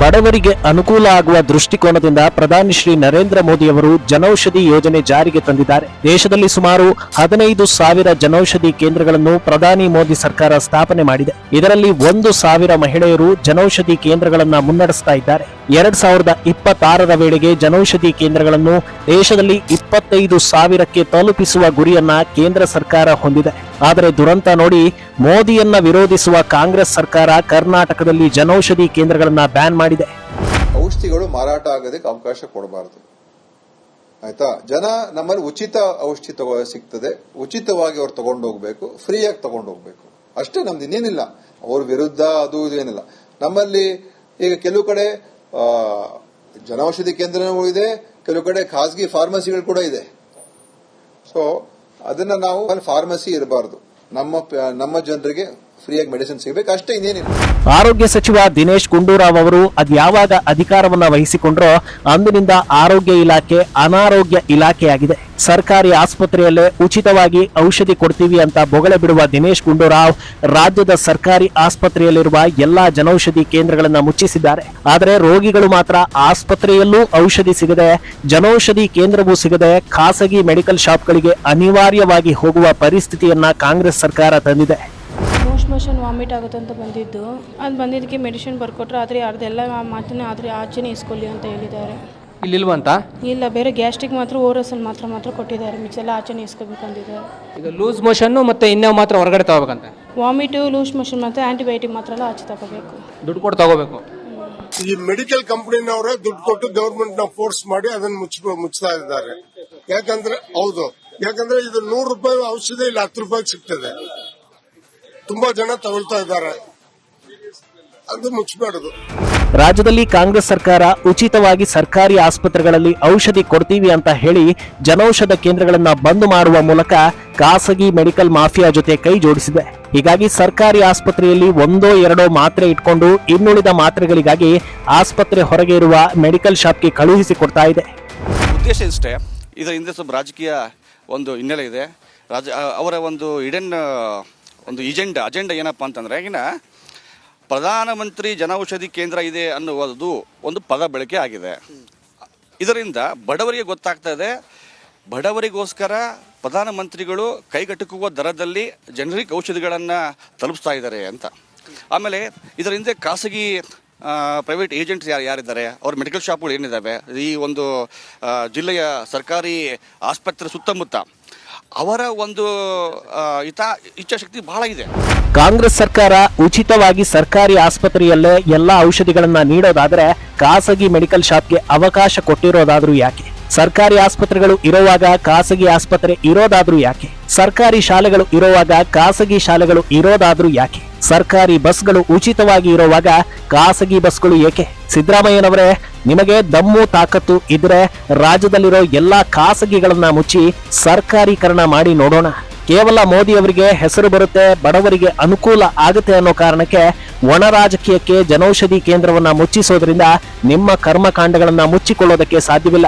ಬಡವರಿಗೆ ಅನುಕೂಲ ಆಗುವ ದೃಷ್ಟಿಕೋನದಿಂದ ಪ್ರಧಾನಿ ಶ್ರೀ ನರೇಂದ್ರ ಮೋದಿಯವರು ಜನೌಷಧಿ ಯೋಜನೆ ಜಾರಿಗೆ ತಂದಿದ್ದಾರೆ. ದೇಶದಲ್ಲಿ ಸುಮಾರು ಹದಿನೈದು ಸಾವಿರ ಜನೌಷಧಿ ಕೇಂದ್ರಗಳನ್ನು ಪ್ರಧಾನಿ ಮೋದಿ ಸರ್ಕಾರ ಸ್ಥಾಪನೆ ಮಾಡಿದೆ. ಇದರಲ್ಲಿ ಒಂದು ಸಾವಿರ ಮಹಿಳೆಯರು ಜನೌಷಧಿ ಕೇಂದ್ರಗಳನ್ನು ಮುನ್ನಡೆಸ್ತಾ ಇದ್ದಾರೆ. ಎರಡ್ ಸಾವಿರದ ಇಪ್ಪತ್ತಾರರ ವೇಳೆಗೆ ಜನೌಷಧಿ ಕೇಂದ್ರಗಳನ್ನು ದೇಶದಲ್ಲಿ ಇಪ್ಪತ್ತೈದು ಸಾವಿರಕ್ಕೆ ತಲುಪಿಸುವ ಗುರಿಯನ್ನ ಕೇಂದ್ರ ಸರ್ಕಾರ ಹೊಂದಿದೆ. ಆದರೆ ದುರಂತ ನೋಡಿ ಮೋದಿಯನ್ನ ವಿರೋಧಿಸುವ ಕಾಂಗ್ರೆಸ್ ಸರ್ಕಾರ ಕರ್ನಾಟಕದಲ್ಲಿ ಜನೌಷಧಿ ಕೇಂದ್ರಗಳನ್ನ ಬ್ಯಾನ್ ಮಾಡಿದೆ. ಔಷಧಿಗಳು ಮಾರಾಟ ಆಗೋದಕ್ಕೆ ಅವಕಾಶ ಕೊಡಬಾರದು. ಆಯ್ತಾ? ಜನ ನಮ್ಮಲ್ಲಿ ಉಚಿತ ಔಷಧಿ ಸಿಗ್ತದೆ. ಉಚಿತವಾಗಿ ಅವ್ರು ತಗೊಂಡೋಗ್ಬೇಕು. ಫ್ರೀಯಾಗಿ ತಗೊಂಡೋಗ್ಬೇಕು. ಅಷ್ಟೇ ನಮ್ದು ಇನ್ನೇನಿಲ್ಲ. ಅವ್ರ ವಿರುದ್ಧ ಅದು ಇದು ಏನಿಲ್ಲ. ನಮ್ಮಲ್ಲಿ ಈಗ ಕೆಲವು ಕಡೆ ಜನೌಷಧಿ ಕೇಂದ್ರನೂ ಇದೆ, ಕೆಲವು ಕಡೆ ಖಾಸಗಿ ಫಾರ್ಮಸಿಗಳು ಕೂಡ ಇದೆ. ಸೊ ಅದನ್ನ ನಾವು ಫಾರ್ಮಸಿ ಇರಬಾರ್ದು. ನಮ್ಮ ನಮ್ಮ ಜನರಿಗೆ ಫ್ರೀಯಾಗಿ ಮೆಡಿಸಿನ್ ಸಿಗಬೇಕು. ಅಷ್ಟೇ ಇನ್ನೇನಿಲ್ಲ. ಆರೋಗ್ಯ ಸಚಿವ ದಿನೇಶ್ ಗುಂಡೂರಾವ್ ಅವರು ಅದ್ಯಾವಾಗ ಅಧಿಕಾರವನ್ನ ವಹಿಸಿಕೊಂಡ್ರೋ ಅಂದಿನಿಂದ ಆರೋಗ್ಯ ಇಲಾಖೆ ಅನಾರೋಗ್ಯ ಇಲಾಖೆಯಾಗಿದೆ. ಸರ್ಕಾರಿ ಆಸ್ಪತ್ರೆಯಲ್ಲೇ ಉಚಿತವಾಗಿ ಔಷಧಿ ಕೊಡ್ತೀವಿ ಅಂತ ಬೊಗಳೆ ಬಿಡುವ ದಿನೇಶ್ ಗುಂಡೂರಾವ್ ರಾಜ್ಯದ ಸರ್ಕಾರಿ ಆಸ್ಪತ್ರೆಯಲ್ಲಿರುವ ಎಲ್ಲಾ ಜನೌಷಧಿ ಕೇಂದ್ರಗಳನ್ನ ಮುಚ್ಚಿಸಿದ್ದಾರೆ. ಆದರೆ ರೋಗಿಗಳು ಮಾತ್ರ ಆಸ್ಪತ್ರೆಯಲ್ಲೂ ಔಷಧಿ ಸಿಗದೆ, ಜನೌಷಧಿ ಕೇಂದ್ರವೂ ಸಿಗದೆ ಖಾಸಗಿ ಮೆಡಿಕಲ್ ಶಾಪ್ಗಳಿಗೆ ಅನಿವಾರ್ಯವಾಗಿ ಹೋಗುವ ಪರಿಸ್ಥಿತಿಯನ್ನ ಕಾಂಗ್ರೆಸ್ ಸರ್ಕಾರ ತಂದಿದೆ. ವಾಮಿಟ್ ಆಗುತ್ತೆ ಅಂತ ಬಂದಿದ್ದು. ಅದು ಬಂದಿದ್ದಕ್ಕೆ ಮೆಡಿಸಿನ್ ಬರ್ಕೊಟ್ರೆ ಆದರೆ ಅರ್ಧೆಲ್ಲ ಮಾತನ್ನ ಆದರೆ ಆಚೆನೇ ಇಸ್ಕೊಳ್ಳಿ ಅಂತ ಹೇಳಿದ್ದಾರೆ. ಇಲ್ಲಿಲ್ವಂತ ಇಲ್ಲ ಬೇರೆ ಗ್ಯಾಸ್ಟ್ರಿಕ್ ಮಾತ್ರ ಓರಸಲ್ಲಿ ಮಾತ್ರ ಮಾತ್ರ ಕೊಟ್ಟಿದ್ದಾರೆ. ಮಿಕ್ಸೆಲ್ಲ ಆಚೆನೇ ಇಸ್ಕೋಬೇಕಂದಿದ್ದಾರೆ ಈಗ ಲೂಸ್ ಮೋಷನ್ನು ಮತ್ತೆ ಇನ್ಯಾವ ಮಾತ್ರ ಹೊರಗಡೆ ತಗೋಬೇಕಂತ? ವಾಮಿಟು ಲೂಸ್ ಮೋಷನ್ ಮತ್ತು ಆಂಟಿಬಯೋಟಿಕ್ ಮಾತ್ರ ಎಲ್ಲ ಆಚೆ ತಗೋಬೇಕು. ದುಡ್ಡು ಕೊಟ್ಟು ತಗೋಬೇಕು. ಈ ಮೆಡಿಕಲ್ ಕಂಪನಿನವರೇ ದುಡ್ಡು ಕೊಟ್ಟು ಗವರ್ಮೆಂಟ್ನ ಫೋರ್ಸ್ ಮಾಡಿ ಅದನ್ನ ಮುಚ್ಚ ಮುಚ್ಚತಾ ಇದ್ದಾರೆ. ಯಾಕಂದ್ರೆ ಹೌದು. ಯಾಕಂದ್ರೆ ಇದು ನೂರು ರೂಪಾಯಿ ಔಷಧಿ ಇಲ್ಲಿ ಹತ್ತು ರೂಪಾಯಿ ಸಿಗ್ತದೆ. ತುಂಬಾ ಜನ ತಗೊಳ್ತಾ ಇದ್ದಾರೆ. ಅದು ಮುಚ್ಚಬಾರದು ರಾಜ್ಯದಲ್ಲಿ ಕಾಂಗ್ರೆಸ್ ಸರ್ಕಾರ ಉಚಿತವಾಗಿ ಸರ್ಕಾರಿ ಆಸ್ಪತ್ರೆಗಳಲ್ಲಿ ಔಷಧಿ ಕೊಡ್ತೀವಿ ಅಂತ ಹೇಳಿ ಜನೌಷಧ ಕೇಂದ್ರಗಳನ್ನ ಬಂದ್ ಮಾಡುವ ಮೂಲಕ ಖಾಸಗಿ ಮೆಡಿಕಲ್ ಮಾಫಿಯಾ ಜೊತೆ ಕೈ ಜೋಡಿಸಿದೆ. ಹೀಗಾಗಿ ಸರ್ಕಾರಿ ಆಸ್ಪತ್ರೆಯಲ್ಲಿ ಒಂದೋ ಎರಡೋ ಮಾತ್ರೆ ಇಟ್ಕೊಂಡು ಇನ್ನುಳಿದ ಮಾತ್ರೆಗಳಿಗಾಗಿ ಆಸ್ಪತ್ರೆ ಹೊರಗೆ ಇರುವ ಮೆಡಿಕಲ್ ಶಾಪ್ಗೆ ಕಳುಹಿಸಿ ಕೊಡ್ತಾ ಇದೆ. ಉದ್ದೇಶ ಇಷ್ಟೇ. ಇದರ ಹಿಂದೆ ಸ್ವಲ್ಪ ರಾಜಕೀಯ ಒಂದು ಹಿನ್ನೆಲೆ ಇದೆ. ರಾಜ ಅವರ ಒಂದು ಇಡನ್ ಒಂದು ಎಜೆಂಡಾ ಅಜೆಂಡಾ ಏನಪ್ಪ ಅಂತಂದ್ರೆ ಈಗಿನ ಪ್ರಧಾನಮಂತ್ರಿ ಜನೌಷಧಿ ಕೇಂದ್ರ ಇದೆ ಅನ್ನುವುದು ಒಂದು ಪದ ಬಳಕೆ ಆಗಿದೆ. ಇದರಿಂದ ಬಡವರಿಗೆ ಗೊತ್ತಾಗ್ತಾ ಇದೆ. ಬಡವರಿಗೋಸ್ಕರ ಪ್ರಧಾನಮಂತ್ರಿಗಳು ಕೈಗೆಟುಕುವ ದರದಲ್ಲಿ ಜನರಿಕ್ ಔಷಧಿಗಳನ್ನು ತಲುಪಿಸ್ತಾ ಇದ್ದಾರೆ ಅಂತ. ಆಮೇಲೆ ಇದರ ಹಿಂದೆ ಖಾಸಗಿ ಪ್ರೈವೇಟ್ ಏಜೆಂಟ್ಸ್ ಯಾರು, ಯಾರಿದ್ದಾರೆ? ಅವ್ರ ಮೆಡಿಕಲ್ ಶಾಪ್ಗಳು ಏನಿದ್ದಾವೆ ಈ ಒಂದು ಜಿಲ್ಲೆಯ ಸರ್ಕಾರಿ ಆಸ್ಪತ್ರೆ ಸುತ್ತಮುತ್ತ ಅವರ ಒಂದು ಹಿತ, ಇಚ್ಛಾಶಕ್ತಿ ಬಹಳ ಇದೆ. ಕಾಂಗ್ರೆಸ್ ಸರ್ಕಾರ ಉಚಿತವಾಗಿ ಸರ್ಕಾರಿ ಆಸ್ಪತ್ರೆಯಲ್ಲೇ ಎಲ್ಲಾ ಔಷಧಿಗಳನ್ನ ನೀಡೋದಾದ್ರೆ ಖಾಸಗಿ ಮೆಡಿಕಲ್ ಶಾಪ್ಗೆ ಅವಕಾಶ ಕೊಟ್ಟಿರೋದಾದ್ರೂ ಯಾಕೆ? ಸರ್ಕಾರಿ ಆಸ್ಪತ್ರೆಗಳು ಇರುವಾಗ ಖಾಸಗಿ ಆಸ್ಪತ್ರೆ ಇರೋದಾದ್ರೂ ಯಾಕೆ? ಸರ್ಕಾರಿ ಶಾಲೆಗಳು ಇರುವಾಗ ಖಾಸಗಿ ಶಾಲೆಗಳು ಇರೋದಾದ್ರೂ ಯಾಕೆ? ಸರ್ಕಾರಿ ಬಸ್ಗಳು ಉಚಿತವಾಗಿ ಇರುವಾಗ ಖಾಸಗಿ ಬಸ್ಗಳು ಏಕೆ? ಸಿದ್ದರಾಮಯ್ಯನವರೇ, ನಿಮಗೆ ದಮ್ಮು ತಾಕತ್ತು ಇದ್ರೆ ರಾಜ್ಯದಲ್ಲಿರೋ ಎಲ್ಲಾ ಖಾಸಗಿಗಳನ್ನ ಮುಚ್ಚಿ ಸರ್ಕಾರೀಕರಣ ಮಾಡಿ ನೋಡೋಣ. ಕೇವಲ ಮೋದಿ ಅವರಿಗೆ ಹೆಸರು ಬರುತ್ತೆ, ಬಡವರಿಗೆ ಅನುಕೂಲ ಆಗುತ್ತೆ ಅನ್ನೋ ಕಾರಣಕ್ಕೆ ಒಣ ರಾಜಕೀಯಕ್ಕೆ ಜನೌಷಧಿ ಕೇಂದ್ರವನ್ನ ಮುಚ್ಚಿಸೋದ್ರಿಂದ ನಿಮ್ಮ ಕರ್ಮಕಾಂಡಗಳನ್ನ ಮುಚ್ಚಿಕೊಳ್ಳೋದಕ್ಕೆ ಸಾಧ್ಯವಿಲ್ಲ.